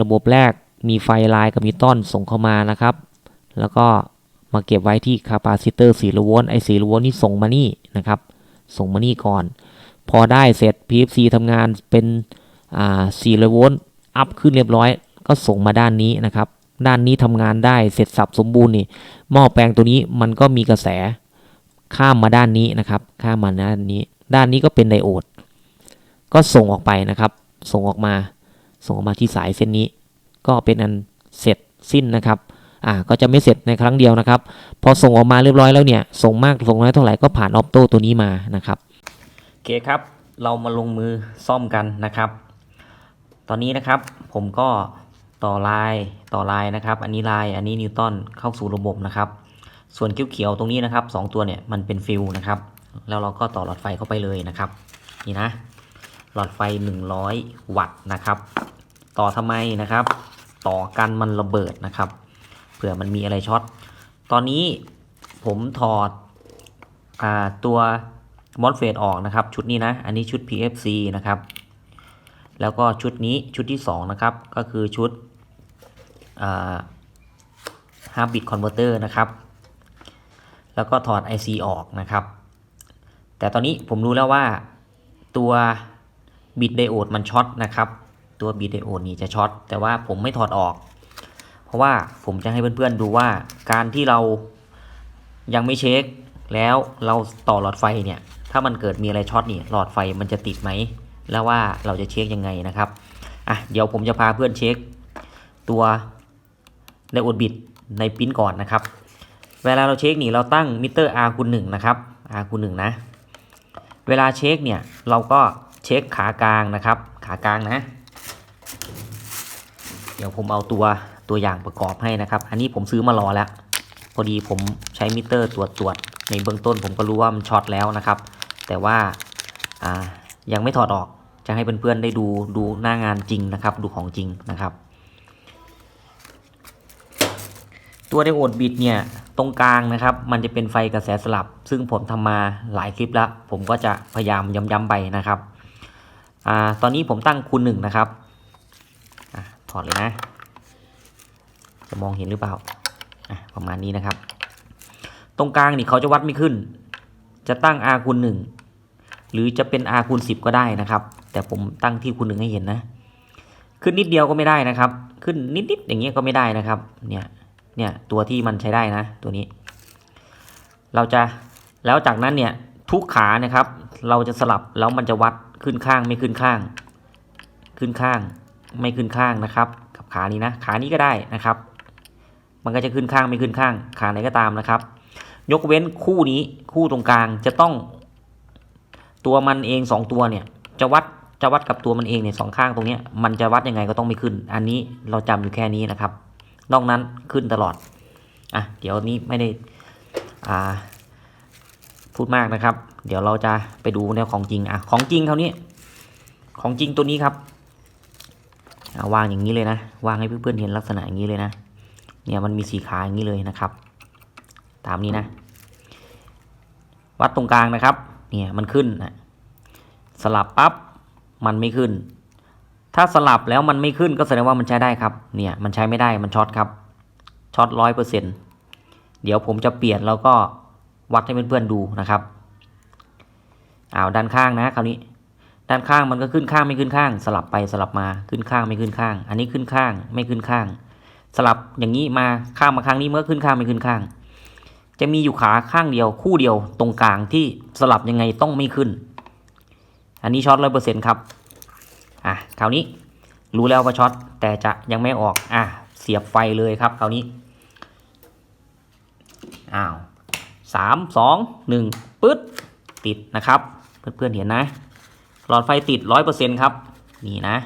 ระบบแรกมีไฟลายกับนิวตันส่งเข้ามานะครับ แล้วก็มาเก็บไว้ที่คาปาซิเตอร์4โวลต์ไอ้4โวลต์นี่ส่งมานี่นะครับ ส่งมานี่ก่อน พอได้เสร็จ PFC ทำงานเป็นอ่า4โวลต์อัพขึ้นเรียบร้อย ก็ส่งมาด้านนี้นะครับ ด้านนี้ทำงานได้เสร็จสับสมบูรณ์นี่หม้อแปลงตัวนี้มันก็มีกระแสข้ามมาด้านนี้นะครับ ข้ามมาด้านนี้ ด้านนี้ก็เป็นไดโอด ก็ส่งออกไปนะครับ ส่งออกมา ส่งออกมาที่สายเส้นนี้ ก็เป็นอันเสร็จสิ้นนะครับอ่าก็จะไม่เสร็จในครั้งเดียวนะครับ พอส่งออกมาเรียบร้อยแล้วเนี่ย ส่งมากส่งน้อยเท่าไหร่ก็ผ่านออปโต้ตัวนี้มานะครับโอเคครับ เรามาลงมือซ่อมกันนะครับ ตอนนี้นะครับผมก็ต่อลายต่อลายนะครับ อันนี้ลายอันนี้นิวตันเข้าสู่ระบบนะครับ ส่วนเขียวๆตรงนี้นะครับสองตัวเนี่ยมันเป็นฟิลนะครับ แล้วเราก็ต่อหลอดไฟเข้าไปเลยนะครับ นี่นะ หลอดไฟ 100 วัตต์นะครับ ต่อทำไมนะครับ ต่อกันมันระเบิดนะครับเผื่อมันมีอะไรช็อตตอนนี้ผมถอดอตัวมอสเฟตออกนะครับ ชุดนี้นะ อันนี้ชุด PFC นะครับ แล้วก็ชุดนี้ชุดที่ 2 นะครับ ก็คือชุดฮาร์บิทคอนเวอร์เตอร์นะครับ แล้วก็ถอด IC ออกนะครับ แต่ตอนนี้ผมรู้แล้วว่าตัวบิตไดโอดมันช็อตนะครับ ตัวบิตไดโอดนี่จะช็อตแต่ว่าผมไม่ถอดออก เพราะว่าผมจะให้เพื่อนๆดูว่าการที่เรายังไม่เช็ค แล้วเราต่อหลอดไฟเนี่ย ถ้ามันเกิดมีอะไรช็อตนี่หลอดไฟมันจะติดไหม แล้วว่าเราจะเช็คยังไงนะครับอะเดี๋ยวผมจะพาเพื่อนเช็ค ตัวไดโอดบิตในปิ้นก่อนนะครับ เวลาเราเช็คนี่เราตั้งมิเตอร์ R คูณ1นะครับ R คูณ1นะเวลาเช็คเนี่ยเราก็เช็คขากลางนะครับ ขากลางนะ เดี๋ยวผมเอาตัวตัวอย่างประกอบให้นะครับ อันนี้ผมซื้อมารอแล้ว พอดีผมใช้มิเตอร์ตรวจตรวจ ในเบื้องต้นผมก็รู้ว่ามันช็อตแล้วนะครับ แต่ว่าายังไม่ถอดออกจะให้เพื่อนๆได้ดูดูหน้างานจริงนะครับ ดูของจริงนะครับ ตัวไดโอดบิดเนี่ยตรงกลางนะครับ มันจะเป็นไฟกระแสสลับ ซึ่งผมทำมาหลายคลิปแล้ว ผมก็จะพยายามย้ำๆไปนะครับอตอนนี้ผมตั้งคูณหนึ่งนะครับ ถอดเลยนะ จะมองเห็นหรือเปล่าอะประมาณนี้นะครับ ตรงกลางนี่เขาจะวัดไม่ขึ้น จะตั้ง r คูณหนึ่งหรือจะเป็น r คูณสิบก็ได้นะครับ แต่ผมตั้งที่คูณหนึ่งให้เห็นนะ ขึ้นนิดเดียวก็ไม่ได้นะครับ ขึ้นนิดๆอย่างเงี้ยก็ไม่ได้นะครับ เนี่ย เนี่ยตัวที่มันใช้ได้นะ ตัวนี้ เราจะแล้วจากนั้นเนี่ยทุกขานะครับ เราจะสลับแล้วมันจะวัดขึ้นข้างไม่ขึ้นข้าง ขึ้นข้าง ไม่ขึ้นข้างนะครับ กับขานี้นะ ขานี้ก็ได้นะครับ มันก็จะขึ้นข้างไม่ขึ้นข้าง ขาไหนก็ตามนะครับ ยกเว้นคู่นี้คู่ตรงกลางจะต้อง ตัวมันเองสองตัวเนี่ย จะวัดจะวัดกับตัวมันเองเนี่ยสองข้างตรงนี้มันจะวัดยังไงก็ต้องไม่ขึ้น อันนี้เราจำอยู่แค่นี้นะครับ นอกนั้นขึ้นตลอดอะเดี๋ยวนี้ไม่ได้อ่าพูดมากนะครับ เดี๋ยวเราจะไปดูแนวของจริงอะของจริงเท่านี้ของจริงตัวนี้ครับ วางอย่างนี้เลยนะ วางให้เพื่อนๆเห็นลักษณะอย่างนี้เลยนะ เนี่ยมันมีสีขาอย่างนี้เลยนะครับ ตามนี้นะ วัดตรงกลางนะครับ เนี่ยมันขึ้นนะสลับปั๊บมันไม่ขึ้น ถ้าสลับแล้วมันไม่ขึ้นก็แสดงว่ามันใช้ได้ครับ เนี่ยมันใช้ไม่ได้มันช็อตครับ ช็อตร้อยเปอร์เซ็นตเดี๋ยวผมจะเปลี่ยนแล้วก็วัดให้เพื่อนๆดูนะครับอ้าวด้านข้างนะคราวนี้ ด้านข้างมันก็ขึ้นข้างไม่ขึ้นข้าง สลับไปสลับมาขึ้นข้างไม่ขึ้นข้าง อันนี้ขึ้นข้างไม่ขึ้นข้าง สลับอย่างนี้มาข้างมาข้างนี้เมื่อขึ้นข้างไม่ขึ้นข้าง จะมีอยู่ขาข้างเดียวคู่เดียวตรงกลางที่สลับยังไงต้องไม่ขึ้น อันนี้ช็อตร้อยเปอร์เซ็นต์ครับอะคราวนี้รู้แล้วว่าช็อตแต่จะยังไม่ออกอะเสียบไฟเลยครับคราวนี้อ้าวสามสองหนึ่งปึ๊ดติดนะครับ เพื่อนๆเห็นนะ หลอดไฟติดร้อยเปอร์เซ็นครับ นี่นะ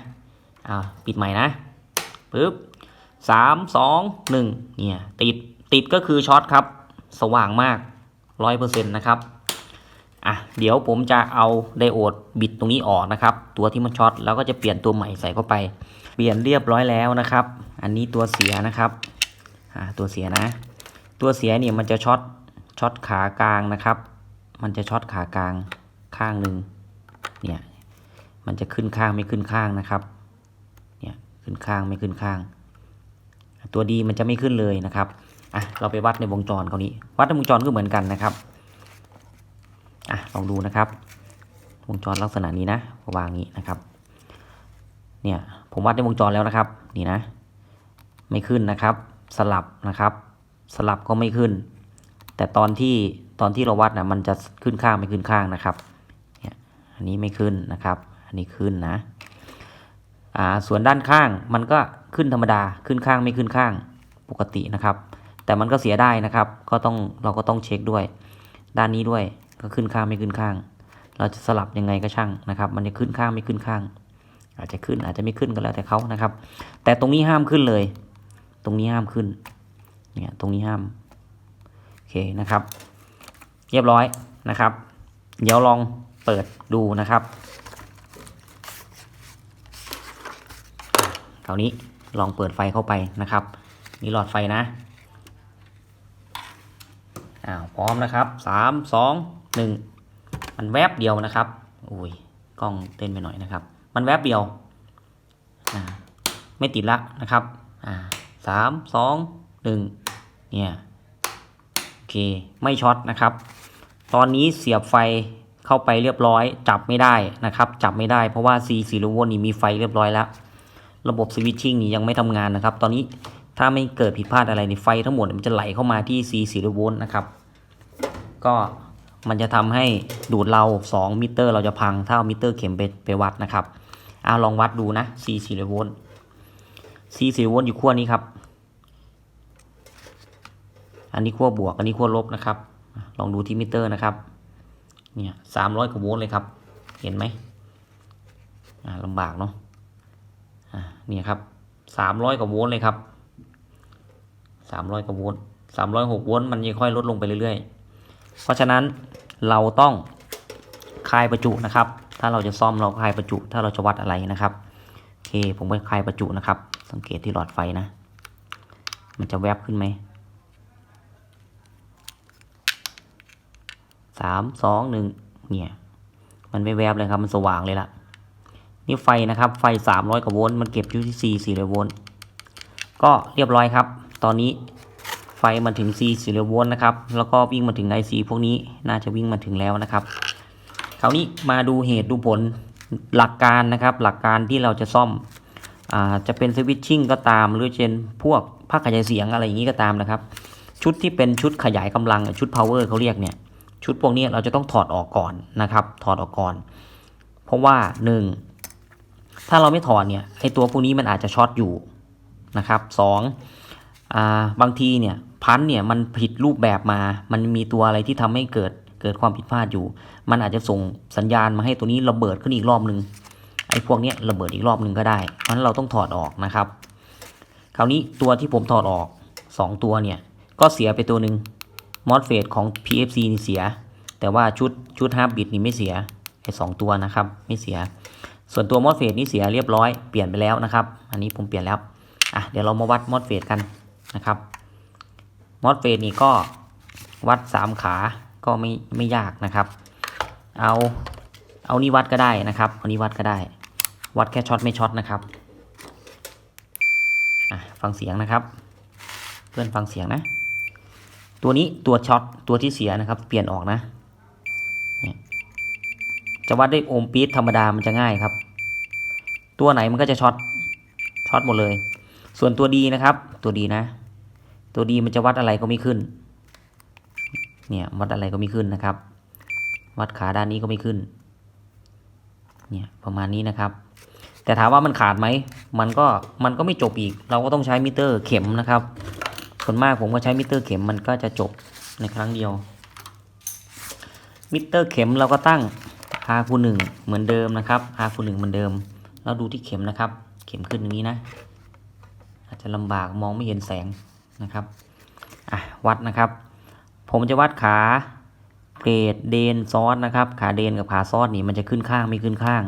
อ่าปิดใหม่นะปึ๊บสามสองหนึ่งเนี่ยติดติดก็คือช็อตครับ สว่างมากร้อยเปอร์เซ็นต์นะครับอะเดี๋ยวผมจะเอาไดโอดบิดตรงนี้ออกนะครับ ตัวที่มันช็อตแล้วก็จะเปลี่ยนตัวใหม่ใส่เข้าไป เปลี่ยนเรียบร้อยแล้วนะครับ อันนี้ตัวเสียนะครับอ่าตัวเสียนะ ตัวเสียเนี่ยมันจะช็อตช็อตขากลางนะครับ มันจะช็อตขากลางข้างหนึ่งเนี่ย มันจะขึ้นข้างไม่ขึ้นข้างนะครับ เนี่ยขึ้นข้างไม่ขึ้นข้าง ตัวดีมันจะไม่ขึ้นเลยนะครับ อะเราไปวัดในวงจรเขานี้ วัดในวงจรก็เหมือนกันนะครับ อะลองดูนะครับ วงจรลักษณะนี้นะวางอย่างนี้นะครับ เนี่ยผมวัดในวงจรแล้วนะครับ นี่นะ ไม่ขึ้นนะครับ สลับนะครับ สลับก็ไม่ขึ้น แต่ตอนที่ตอนที่เราวัดนะมันจะขึ้นข้างไม่ขึ้นข้างนะครับ เนี่ยอันนี้ไม่ขึ้นนะครับ อันนี้ขึ้นนะอ่าส่วนด้านข้างมันก็ขึ้นธรรมดาขึ้นข้างไม่ขึ้นข้างปกตินะครับ แต่มันก็เสียได้นะครับ ก็ต้องเราก็ต้องเช็คด้วย ด้านนี้ด้วยก็ขึ้นข้างไม่ขึ้นข้าง เราจะสลับยังไงก็ช่างนะครับ มันจะขึ้นข้างไม่ขึ้นข้าง อาจจะขึ้นอาจจะไม่ขึ้นก็แล้วแต่เขานะครับ แต่ตรงนี้ห้ามขึ้นเลย ตรงนี้ห้ามขึ้นเนี่ยตรงนี้ห้ามโอเคนะครับ เรียบร้อยนะครับ เดี๋ยวลองเปิดดูนะครับ คราวนี้ลองเปิดไฟเข้าไปนะครับ นี่หลอดไฟนะอ้าวพร้อมนะครับสามสองหนึ่งมันแวบเดียวนะครับอุ้ยกล้องเต้นไปหน่อยนะครับ มันแวบเดียวไม่ติดละนะครับอ่าสามสองหนึ่งเนี่ยโอเคไม่ช็อตนะครับ ตอนนี้เสียบไฟเข้าไปเรียบร้อย จับไม่ได้นะครับ จับไม่ได้เพราะว่า C 4โวลต์นี่มีไฟเรียบร้อยแล้ว ระบบสวิตชิ่งนี่ยังไม่ทำงานนะครับ ตอนนี้ถ้าไม่เกิดผิดพลาดอะไรในไฟทั้งหมดมันจะไหลเข้ามาที่ C 4โวลต์นะครับ ก็มันจะทำให้ดูดเรา 2 มิเตอร์ เราจะพังถ้าเอามิเตอร์เข็มไปไปวัดนะครับเอาลองวัดดูนะ C 4โวลต์ C 4โวลต์อยู่ขั้วนี้ครับ อันนี้ขั้วบวก อันนี้ขั้วลบนะครับ ลองดูที่มิเตอร์นะครับ เนี่ยสามร้อยกว่าโวลต์เลยครับ เห็นไหมอ่าลำบากเนาะ นี่ยครับสามร้อยกว่าโวลต์เลยครับสามร้อยกว่าโวลต์สามร้อยหกโวลต์มันยังค่อยลดลงไปเรื่อยๆ เพราะฉะนั้นเราต้องคลายประจุนะครับ ถ้าเราจะซ่อมเราคลายประจุ ถ้าเราจะวัดอะไรนะครับโอเคผมไปคลายประจุนะครับ สังเกตที่หลอดไฟนะ มันจะแวบขึ้นไหมสามสองหนึ่งเนี่ย มันไม่แวบเลยครับ มันสว่างเลยล่ะ นี่ไฟนะครับ ไฟ 300กว่าโวลต์มันเก็บอยู่ที่4 4โวลต์ก็เรียบร้อยครับ ตอนนี้ไฟมันถึง4 4โวลต์นะครับ แล้วก็วิ่งมาถึง IC พวกนี้น่าจะวิ่งมาถึงแล้วนะครับคราวนี้มาดูเหตุดูผลหลักการนะครับ หลักการที่เราจะซ่อมอจะเป็นสวิตชิ่งก็ตามหรือเป็นพวกภาคขยายเสียงอะไรอย่างนี้ก็ตามนะครับ ชุดที่เป็นชุดขยายกำลังชุด power เขาเรียกเนี่ยชุดพวกนี้เราจะต้องถอดออกก่อนนะครับ ถอดออกก่อน เพราะว่า 1 ถ้าเราไม่ถอดเนี่ยไอตัวพวกนี้มันอาจจะช็อตอยู่นะครับสองอ่าบางทีเนี่ยพันเนี่ยมันผิดรูปแบบมา มันมีตัวอะไรที่ทำให้เกิดเกิดความผิดพลาดอยู่ มันอาจจะส่งสัญญาณมาให้ตัวนี้ระเบิดขึ้นอีกรอบหนึ่งไอ้พวกเนี้ยระเบิดอีกรอบหนึ่งก็ได้ เพราะฉะนั้นเราต้องถอดออกนะครับ คราวนี้ตัวที่ผมถอดออก 2 ตัวเนี่ยก็เสียไปตัวหนึ่งมอสเฟตของ PFC นี่เสีย แต่ว่าชุดชุดฮาร์บบิทนี่ไม่เสียไอ้สตัวนะครับไม่เสีย ส่วนตัวมอสเฟตนี่เสียเรียบร้อยเปลี่ยนไปแล้วนะครับ อันนี้ผมเปลี่ยนแล้วอะเดี๋ยวเรามาวัดมอสเฟตกันนะครับมอสเฟตนี่ก็วัด 3 ขาก็ไม่ไม่ยากนะครับ เอาเอานี่วัดก็ได้นะครับเอานี่วัดก็ได้ วัดแค่ช็อตไม่ช็อตนะครับอะฟังเสียงนะครับ เพื่อนฟังเสียงนะ ตัวนี้ตัวช็อตตัวที่เสียนะครับ เปลี่ยนออกนะจะวัดด้วยโอห์มปี๊ดธรรมดามันจะง่ายครับ ตัวไหนมันก็จะช็อตช็อตหมดเลย ส่วนตัวดีนะครับ ตัวดีนะ ตัวดีมันจะวัดอะไรก็ไม่ขึ้น เนี่ยวัดอะไรก็ไม่ขึ้นนะครับ วัดขาด้านนี้ก็ไม่ขึ้น เนี่ยประมาณนี้นะครับ แต่ถามว่ามันขาดไหม มันก็มันก็ไม่จบอีก เราก็ต้องใช้มิเตอร์เข็มนะครับ ส่วนมากผมก็ใช้มิเตอร์เข็มมันก็จะจบในครั้งเดียว มิเตอร์เข็มเราก็ตั้ง R คูณหนึ่งเหมือนเดิมนะครับ R คูณหนึ่งเหมือนเดิม เราดูที่เข็มนะครับ เข็มขึ้นอย่างนี้นะ อาจจะลำบากมองไม่เห็นแสงนะครับอะวัดนะครับ ผมจะวัดขาเกรดเดนซอสนะครับ ขาเดนกับขาซอสนี่มันจะขึ้นข้างไม่ขึ้นข้าง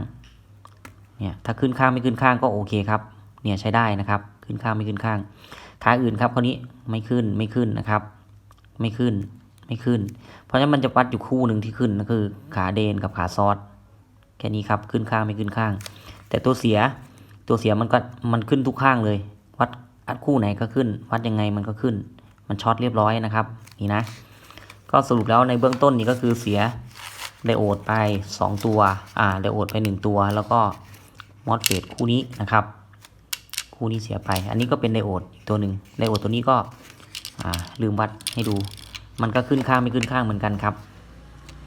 เนี่ยถ้าขึ้นข้างไม่ขึ้นข้างก็โอเคครับเนี่ยใช้ได้นะครับ ขึ้นข้างไม่ขึ้นข้างขาอื่นครับคราวนี้ไม่ขึ้นไม่ขึ้นนะครับ ไม่ขึ้นไม่ขึ้น เพราะฉะนั้นมันจะวัดอยู่คู่หนึ่งที่ขึ้นก็คือ ขาเดนกับขาซอสแค่นี้ครับขึ้นข้างไม่ขึ้นข้าง แต่ตัวเสียตัวเสียมันก็มันขึ้นทุกข้างเลย วัดอัดคู่ไหนก็ขึ้น วัดยังไงมันก็ขึ้น มันช็อตเรียบร้อยนะครับนี่นะ ก็สรุปแล้วในเบื้องต้นนี่ก็คือเสียไดโอดไป 2 ตัวอ่าไดโอดไป 1 ตัว แล้วก็มอสเฟตคู่นี้นะครับ คู่นี้เสียไป อันนี้ก็เป็นไดโอดอีกตัวหนึ่งไดโอดตัวนี้ก็อ่าลืมวัดให้ดู มันก็ขึ้นข้างไม่ขึ้นข้างเหมือนกันครับ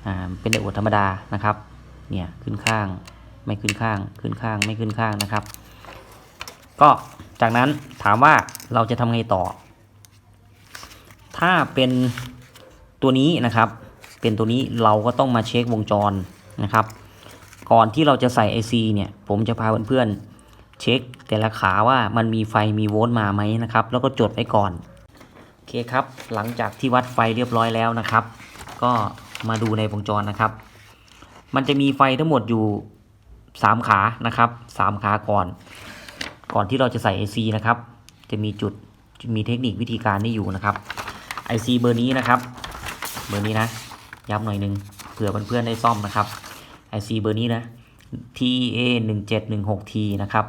อ่าเป็นไดโอดธรรมดานะครับเนี่ยขึ้นข้าง ไม่ขึ้นข้าง ขึ้นข้าง ไม่ขึ้นข้างนะครับ ก็จากนั้นถามว่าเราจะทำไงต่อ ถ้าเป็นตัวนี้นะครับ เป็นตัวนี้เราก็ต้องมาเช็ควงจรนะครับ ก่อนที่เราจะใส่ IC เนี่ยผมจะพาเพื่อนๆเช็คแต่ละขาว่ามันมีไฟมีโวลต์มาไหมนะครับ แล้วก็จดไว้ก่อนโอเคครับ หลังจากที่วัดไฟเรียบร้อยแล้วนะครับ ก็มาดูในวงจรนะครับ มันจะมีไฟทั้งหมดอยู่ 3ขานะครับ3ขาก่อน ก่อนที่เราจะใส่ IC นะครับ จะมีจุดมีเทคนิควิธีการนี่อยู่นะครับ IC เบอร์นี้นะครับเบอร์นี้นะย้ำหน่อยนึงเผื่อเพื่อนๆได้ซ่อมนะครับ IC เบอร์นี้นะ TA 1 7 1 6 T นะครับ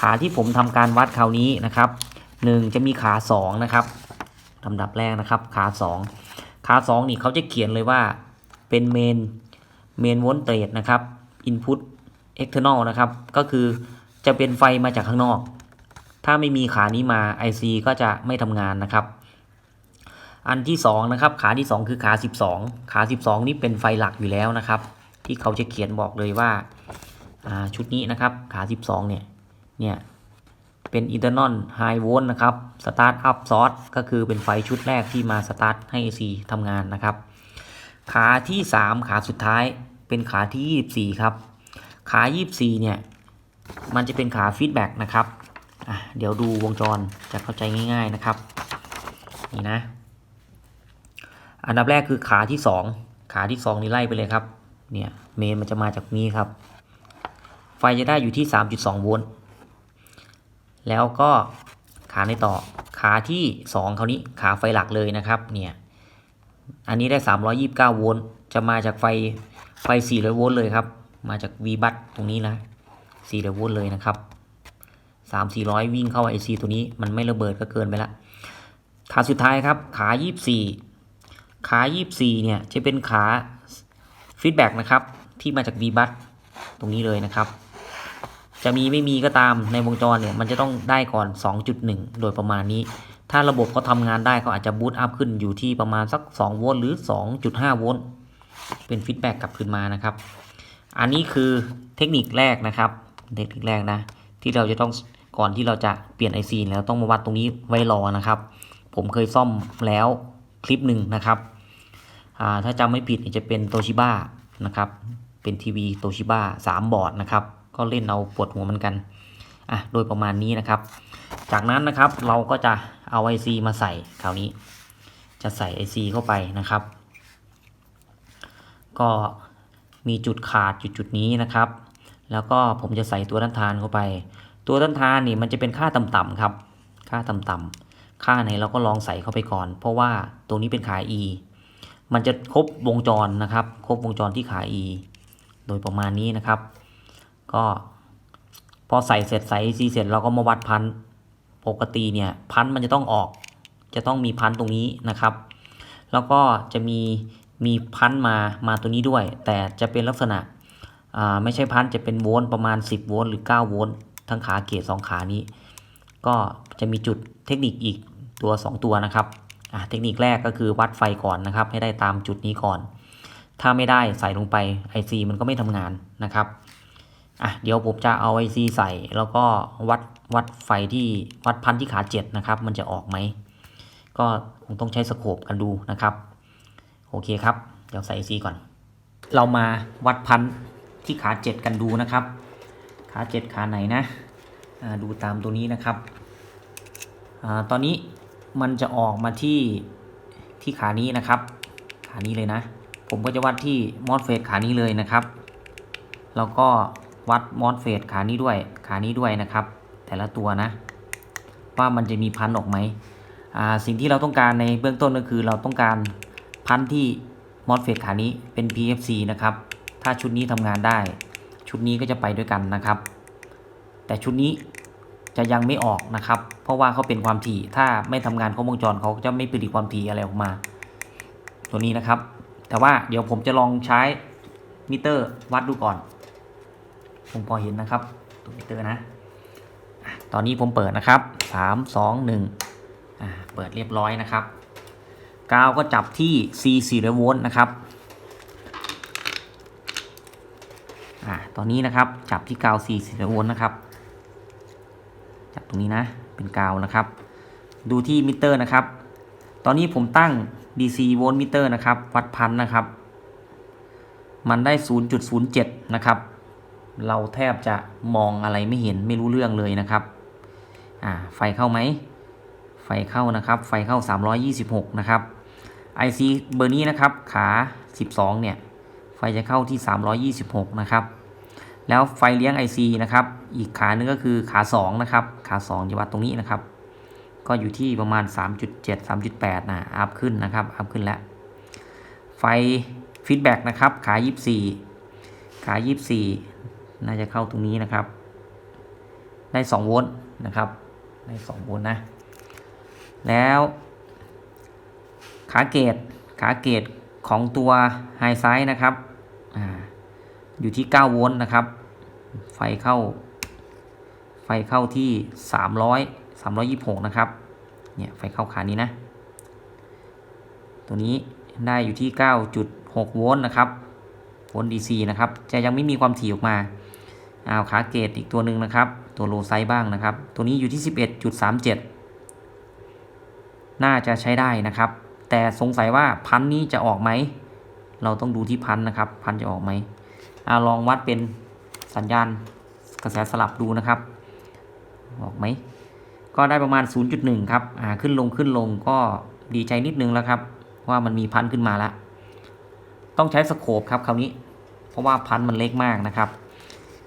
ขาที่ผมทำการวัดคราวนี้นะครับ 1 จะมีขา 2 นะครับลำดับแรกนะครับ ขา 2 ขา 2 นี่เขาจะเขียนเลยว่าเป็นเมนเมนว o ลเต e นะครับ Input External นะครับ ก็คือจะเป็นไฟมาจากข้างนอก ถ้าไม่มีขานี้มา IC ก็จะไม่ทำงานนะครับ อันที่2นะครับ ขาที่ 2 คือขา 12 ขา 12 นี่เป็นไฟหลักอยู่แล้วนะครับ ที่เขาจะเขียนบอกเลยว่าชุดนี้นะครับ ขา 12 เนี่ย เนี่ย เป็น internal high volt นะครับ start up source ก็คือเป็นไฟชุดแรกที่มา start ให้ AC ทำงานนะครับ ขาที่ 3 ขาสุดท้าย เป็นขาที่ 24 ครับ ขา 24 เนี่ย มันจะเป็นขาฟีดแบ็กนะครับเดี๋ยวดูวงจรจะเข้าใจง่ายๆนะครับ นี่นะ อันดับแรกคือขาที่ 2 ขาที่ 2 นี่ไล่ไปเลยครับ เนี่ยเมนมันจะมาจากนี้ครับ ไฟจะได้อยู่ที่ 3.2 โวลต์ แล้วก็ขาในต่อ ขาที่ 2 คราวนี้ขาไฟหลักเลยนะครับ เนี่ย อันนี้ได้ 329 โวลต์ จะมาจากไฟไฟ 400 โวลต์เลยครับ มาจาก V บัตตรงนี้นะ400โวลต์เลยนะครับ3 400วิ่งเข้า IC ตัวนี้มันไม่ระเบิดก็เกินไปละขาสุดท้ายครับขา24ขา24เนี่ยจะเป็นขาฟีดแบ็กนะครับที่มาจาก V บัตตรงนี้เลยนะครับ จะมีไม่มีก็ตามในวงจรเนี่ยมันจะต้องได้ก่อน 2.1 โดยประมาณนี้ ถ้าระบบเขาทำงานได้เขาอาจจะบูตอัพขึ้นอยู่ที่ประมาณสัก 2 โวลต์หรือ 2.5 โวลต์เป็นฟีดแบ็กกลับคืนมานะครับ อันนี้คือเทคนิคแรกนะครับ เทคนิคแรกนะ ที่เราจะต้องก่อนที่เราจะเปลี่ยน IC แล้วต้องมาวัดตรงนี้ไว้รอนะครับ ผมเคยซ่อมแล้วคลิปหนึ่งนะครับถ้าจำไม่ผิดจะเป็นโตชิบ้านะครับ เป็นทีวีโตชิบ้า3บอร์ดนะครับ ก็เล่นเอาปวดหัวเหมือนกันอะโดยประมาณนี้นะครับ จากนั้นนะครับเราก็จะเอา IC มาใส่คราวนี้ จะใส่ IC เข้าไปนะครับ ก็ มีจุดขาดจุดจุดนี้นะครับ แล้วก็ผมจะใส่ตัวต้านทานเข้าไป ตัวต้านทานนี่มันจะเป็นค่าต่ำๆครับ ค่าต่ำๆค่าไหนเราก็ลองใส่เข้าไปก่อน เพราะว่าตัวนี้เป็นขา E มันจะครบวงจรนะครับ ครบวงจรที่ขา E โดยประมาณนี้นะครับ ก็พอใส่เสร็จใส่ c เสร็จเราก็มาวัดพันปกติเนี่ยพันมันจะต้องออก จะต้องมีพันตรงนี้นะครับ แล้วก็จะมี มีพันมามาตัวนี้ด้วย แต่จะเป็นลักษณะไม่ใช่พันจะเป็นโวลต์ประมาณ 10 โวลต์หรือ 9 โวลต์ทั้งขาเกตสองขานี้ ก็จะมีจุดเทคนิคอีกตัว 2 ตัวนะครับเทคนิคแรกก็คือวัดไฟก่อนนะครับ ให้ได้ตามจุดนี้ก่อน ถ้าไม่ได้ใส่ลงไป IC มันก็ไม่ทำงานนะครับอะเดี๋ยวผมจะเอา IC ใส่แล้วก็วัดวัดไฟที่วัดพันที่ขาเจ็ดนะครับ มันจะออกไหมก็คงต้องใช้สโคปกันดูนะครับ โอเคครับ เดี๋ยวใส่ IC ก่อน เรามาวัดพันที่ขาเจ็ดกันดูนะครับ ขาเจ็ดขาไหนนะดูตามตัวนี้นะครับอตอนนี้มันจะออกมาที่ที่ขานี้นะครับ ขานี้เลยนะ ผมก็จะวัดที่มอสเฟสขานี้เลยนะครับ แล้วก็วัดมอสเฟสขานี้ด้วย ขานี้ด้วยนะครับ แต่ละตัวนะ ว่ามันจะมีพันออกไหมสิ่งที่เราต้องการในเบื้องต้นก็คือเราต้องการ พันที่มอสเฟสขานี้เป็น PFC นะครับ ถ้าชุดนี้ทำงานได้ ชุดนี้ก็จะไปด้วยกันนะครับ แต่ชุดนี้จะยังไม่ออกนะครับ เพราะว่าเขาเป็นความถี่ ถ้าไม่ทำงานครบวงจรเขาจะไม่ผลิตความถี่อะไรออกมา ตัวนี้นะครับ แต่ว่าเดี๋ยวผมจะลองใช้มิเตอร์วัดดูก่อน ผมพอเห็นนะครับ ตัวมิเตอร์นะ ตอนนี้ผมเปิดนะครับสามสองหนึ่งอ่าเปิดเรียบร้อยนะครับ กาวก็จับที่ C 4โวลต์นะครับอ่าตอนนี้นะครับจับที่กาว C 4โวลต์นะครับ จับตรงนี้นะ เป็นกาวนะครับ ดูที่มิเตอร์นะครับ ตอนนี้ผมตั้ง DC โวลต์มิเตอร์นะครับ วัดพันนะครับ มันได้ 0.07 นะครับ เราแทบจะมองอะไรไม่เห็นไม่รู้เรื่องเลยนะครับอ่าไฟเข้าไหมไฟเข้านะครับ ไฟเข้า 326 นะครับ IC เบอร์นี้นะครับขา 12 เนี่ย ไฟจะเข้าที่ 326 นะครับ แล้วไฟเลี้ยง IC นะครับ อีกขาหนึงก็คือขา 2 นะครับ ขา 2จะวัดตรงนี้นะครับ ก็อยู่ที่ประมาณ 3.7 3.8 นะอัพขึ้นนะครับอัพขึ้นแล้ว ไฟฟีดแบ็กนะครับ ขา 24 ขา 24 น่าจะเข้าตรงนี้นะครับ ได้ 2 โวลต์นะครับ ได้ 2 โวลต์นะ แล้ว ขาเกตขาเกตของตัวไฮไซด์นะครับออยู่ที่ 9 โวลต์นะครับ ไฟเข้า ไฟเข้าที่ 300 326 นะครับ เนี่ยไฟเข้าขานี้นะ ตัวนี้ได้อยู่ที่ 9.6 โวลต์นะครับ โวลต์ DC นะครับ จะยังไม่มีความถี่ออกมา เอาขาเกตอีกตัวหนึ่งนะครับ ตัวโลไซด์บ้างนะครับ ตัวนี้อยู่ที่ 11.37 น่าจะใช้ได้นะครับ แต่สงสัยว่าพันนี้จะออกไหม เราต้องดูที่พันนะครับ พันจะออกไหมอลองวัดเป็นสัญญาณกระแสสลับดูนะครับ ออกไหม ก็ได้ประมาณ 0.1 ครับอ่าขึ้นลงขึ้นลงก็ดีใจนิดนึงแล้วครับ ว่ามันมีพันขึ้นมาแล้ว ต้องใช้สโคปครับคราวนี้ เพราะว่าพันมันเล็กมากนะครับ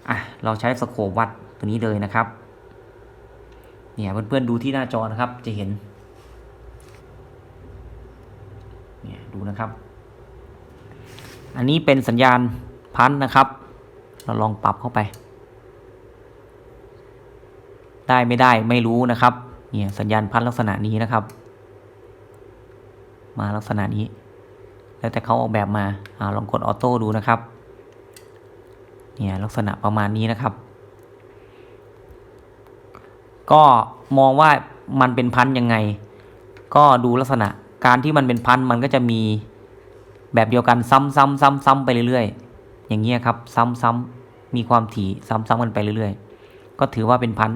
อะเราใช้สโคปวัดตัวนี้เลยนะครับ เนี่ยเพื่อนๆดูที่หน้าจอนะครับจะเห็น เนี่ย ดูนะครับ อันนี้เป็นสัญญาณพันนะครับ เราลองปรับเข้าไป ได้ไม่ได้ไม่รู้นะครับ เนี่ยสัญญาณพันลักษณะนี้นะครับ มาลักษณะนี้ แล้วแต่เขาออกแบบมาอ่าลองกดออโต้ดูนะครับ เนี่ยลักษณะประมาณนี้นะครับ ก็มองว่ามันเป็นพันยังไง ก็ดูลักษณะ การที่มันเป็นพันมันก็จะมีแบบเดียวกันซ้ำซ้ำซ้ำซ้ำไปเรื่อยๆ อย่างเงี้ยครับซ้ำซ้ำมีความถี่ซ้ำซ้ำกันไปเรื่อยๆ ก็ถือว่าเป็นพัน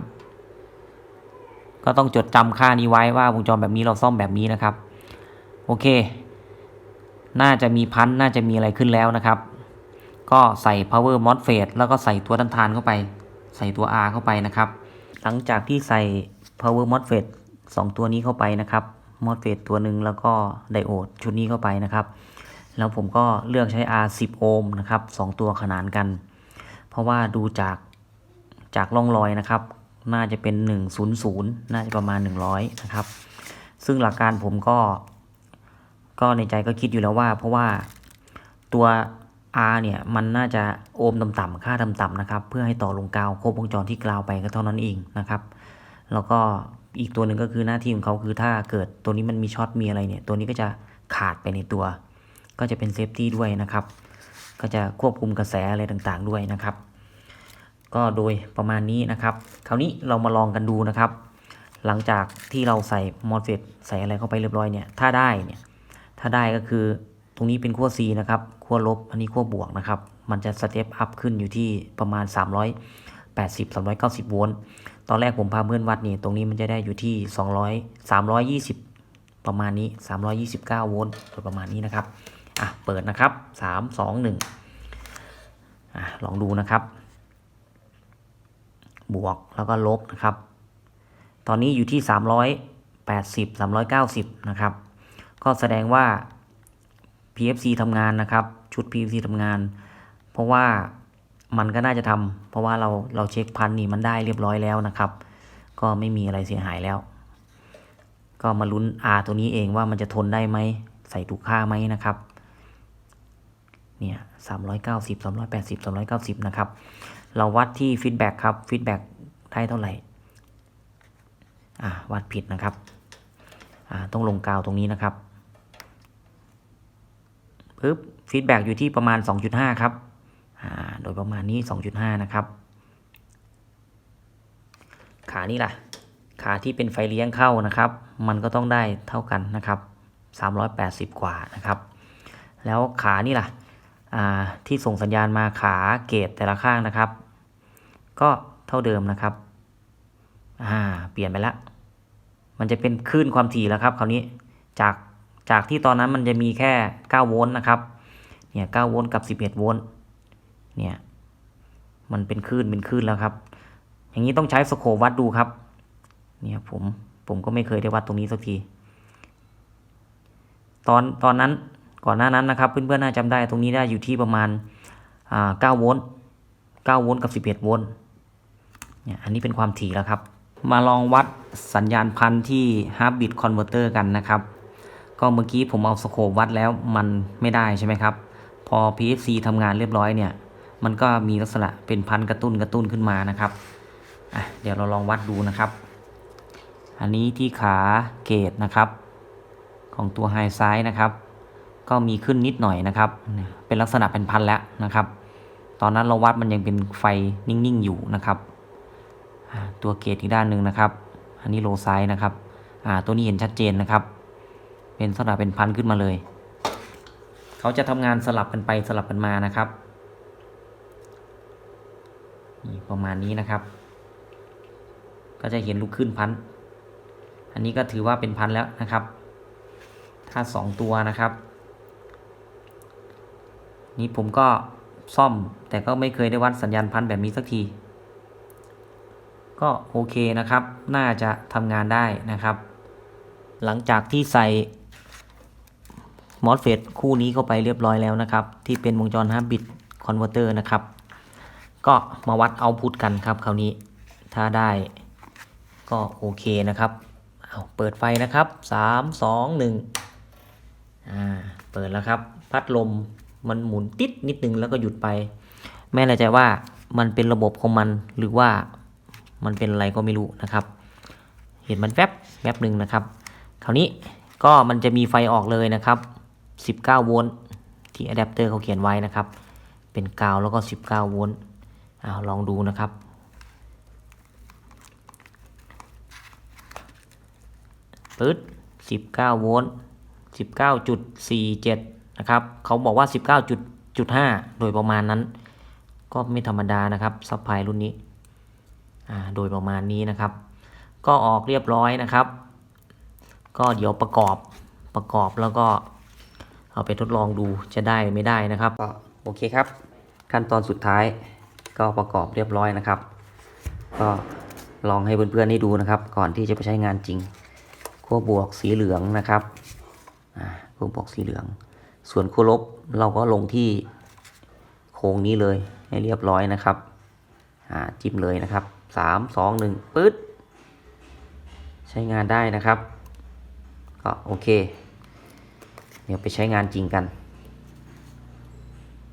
ก็ต้องจดจำค่านี้ไว้ว่าวงจรแบบนี้เราซ่อมแบบนี้นะครับ โอเค น่าจะมีพันน่าจะมีอะไรขึ้นแล้วนะครับ ก็ใส่ power MOSFET แล้วก็ใส่ตัวต้านทานเข้าไป ใส่ตัว R เข้าไปนะครับ หลังจากที่ใส่ power MOSFET 2 ตัวนี้เข้าไปนะครับ MOSFET ตัวหนึ่งแล้วก็ไดโอดชุดนี้เข้าไปนะครับ แล้วผมก็เลือกใช้ R 10 โอห์มนะครับ2ตัวขนานกัน เพราะว่าดูจากจากร่องรอยนะครับ น่าจะเป็น 100 น่าจะประมาณ 100 นะครับ ซึ่งหลักการผมก็ ก็ในใจก็คิดอยู่แล้วว่า เพราะว่าตัว R เนี่ยมันน่าจะโอห์มต่ำๆค่าต่ำๆนะครับ เพื่อให้ต่อลงกาวครบวงจรที่กราวไปก็เท่านั้นเองนะครับ แล้วก็ อีกตัวหนึ่งก็คือหน้าที่ของเขาคือถ้าเกิดตัวนี้มันมีช็อตมีอะไรเนี่ย ตัวนี้ก็จะขาดไปในตัว ก็จะเป็นเซฟตี้ด้วยนะครับ ก็จะควบคุมกระแสอะไรต่างๆด้วยนะครับ ก็โดยประมาณนี้นะครับ คราวนี้เรามาลองกันดูนะครับ หลังจากที่เราใส่มอสเฟตใส่อะไรเข้าไปเรียบร้อยเนี่ย ถ้าได้เนี่ย ถ้าได้ก็คือตรงนี้เป็นขั้ว C นะครับขั้วลบ อันนี้ขั้วบวกนะครับ มันจะสเต็ปอัพขึ้นอยู่ที่ประมาณ 80 390 โวลต์ ตอนแรกผมพาเพื่อนวัดนี่ ตรงนี้มันจะได้อยู่ที่ 200 320 ประมาณนี้ 329 โวลต์โดยประมาณนี้นะครับ อะ เปิดนะครับ 3 2 1 อะ ลองดูนะครับ บวกแล้วก็ลบนะครับ ตอนนี้อยู่ที่ 380 390 นะครับ ก็แสดงว่า PFC ทำงานนะครับ ชุด PFC ทำงาน เพราะว่า มันก็น่าจะทำเพราะว่าเราเราเช็คพันนี่มันได้เรียบร้อยแล้วนะครับ ก็ไม่มีอะไรเสียหายแล้ว ก็มาลุ้น R ตัวนี้เองว่ามันจะทนได้ไหม ใส่ถูกค่าไหมนะครับ เนี่ย390 380 390นะครับ เราวัดที่ฟีดแบ็กครับฟีดแบ็กได้เท่าไหร่ อ่าวัดผิดนะครับ อ่าต้องลงกาวตรงนี้นะครับปึ๊บฟีดแบ็อยู่ที่ประมาณ 2.5 ครับ โดยประมาณนี้ 2.5 นะครับ ขานี่ล่ะ ขาที่เป็นไฟเลี้ยงเข้านะครับ มันก็ต้องได้เท่ากันนะครับ 380 กว่านะครับ แล้วขานี่ล่ะอ่าที่ส่งสัญญาณมาขาเกตแต่ละข้างนะครับ ก็เท่าเดิมนะครับอ่าเปลี่ยนไปแล้ว มันจะเป็นคลื่นความถี่แล้วครับคราวนี้จากจากที่ตอนนั้นมันจะมีแค่ 9 โวลต์นะครับ เนี่ย 9 โวลต์กับ 11 โวลต์ เนี่ยมันเป็นคลื่นเป็นคลื่นแล้วครับ อย่างนี้ต้องใช้สโควัดดูครับ เนี่ยผมผมก็ไม่เคยได้วัดตรงนี้สักที ตอนตอนนั้นก่อนหน้านั้นนะครับเพื่อนๆน่าจำได้ตรงนี้ได้อยู่ที่ประมาณอ่า9โวลต์9โวลต์กับ11โวลต์เนี่ยอันนี้เป็นความถี่แล้วครับ มาลองวัดสัญญาณพันธุ์ที่ half bit converter กันนะครับ ก็เมื่อกี้ผมเอาสโคปวัดแล้วมันไม่ได้ใช่ไหมครับ พอ PFC ทำงานเรียบร้อยเนี่ย มันก็มีลักษณะเป็นพันกระตุ้นกระตุ้นขึ้นมานะครับอะเดี๋ยวเราลองวัดดูนะครับ อันนี้ที่ขาเกตนะครับ ของตัวไฮไซด์นะครับ ก็มีขึ้นนิดหน่อยนะครับ เป็นลักษณะเป็นพันแล้วนะครับ ตอนนั้นเราวัดมันยังเป็นไฟนิ่งๆอยู่นะครับ ตัวเกตอีกด้านหนึ่งนะครับ อันนี้โลไซด์นะครับตัวนี้เห็นชัดเจนนะครับ เป็นลักษณะเป็นพันขึ้นมาเลย เขาจะทำงานสลับกันไปสลับกันมานะครับ นี่ประมาณนี้นะครับ ก็จะเห็นลูกขึ้นพัน อันนี้ก็ถือว่าเป็นพันแล้วนะครับ ถ้าสองตัวนะครับ นี่ผมก็ซ่อมแต่ก็ไม่เคยได้วัดสัญญาณพันแบบนี้สักที ก็โอเคนะครับ น่าจะทำงานได้นะครับ หลังจากที่ใส่มอสเฟตคู่นี้เข้าไปเรียบร้อยแล้วนะครับ ที่เป็นวงจร5บิตคอนเวอร์เตอร์นะครับ ก็มาวัดเอาพุทกันครับคราวนี้ถ้าได้ก็โอเคนะครับเอาเปิดไฟนะครับ 3 2 1อ่าเปิดแล้วครับ พัดลมมันหมุนติดนิดนึงแล้วก็หยุดไป ไม่แน่ใจว่ามันเป็นระบบของมันหรือว่ามันเป็นอะไรก็ไม่รู้นะครับ เห็นมันแวบแวบหนึ่งนะครับ คราวนี้ก็มันจะมีไฟออกเลยนะครับ 19 โวลต์ที่อะแดปเตอร์เขาเขียนไว้นะครับ เป็นกาวแล้วก็ 19 โวลต์ เอาลองดูนะครับ ปึ๊ด19 โวลต์ 19.47 นะครับ เขาบอกว่า 19.5 โดยประมาณนั้น ก็ไม่ธรรมดานะครับซัพพลายรุ่นนี้อ่าโดยประมาณนี้นะครับ ก็ออกเรียบร้อยนะครับ ก็เดี๋ยวประกอบประกอบแล้วก็เอาไปทดลองดูจะได้ไม่ได้นะครับ โอเคครับ ขั้นตอนสุดท้าย ก็ประกอบเรียบร้อยนะครับ ก็ลองให้เพื่อนๆได้ดูนะครับ ก่อนที่จะไปใช้งานจริงขั้วบวกสีเหลืองนะครับขั้วบวกสีเหลือง ส่วนขั้วลบเราก็ลงที่โค้งนี้เลยให้เรียบร้อยนะครับจิ้มเลยนะครับสามสองหนึ่งปึ๊ดใช้งานได้นะครับ ก็โอเค เดี๋ยวไปใช้งานจริงกัน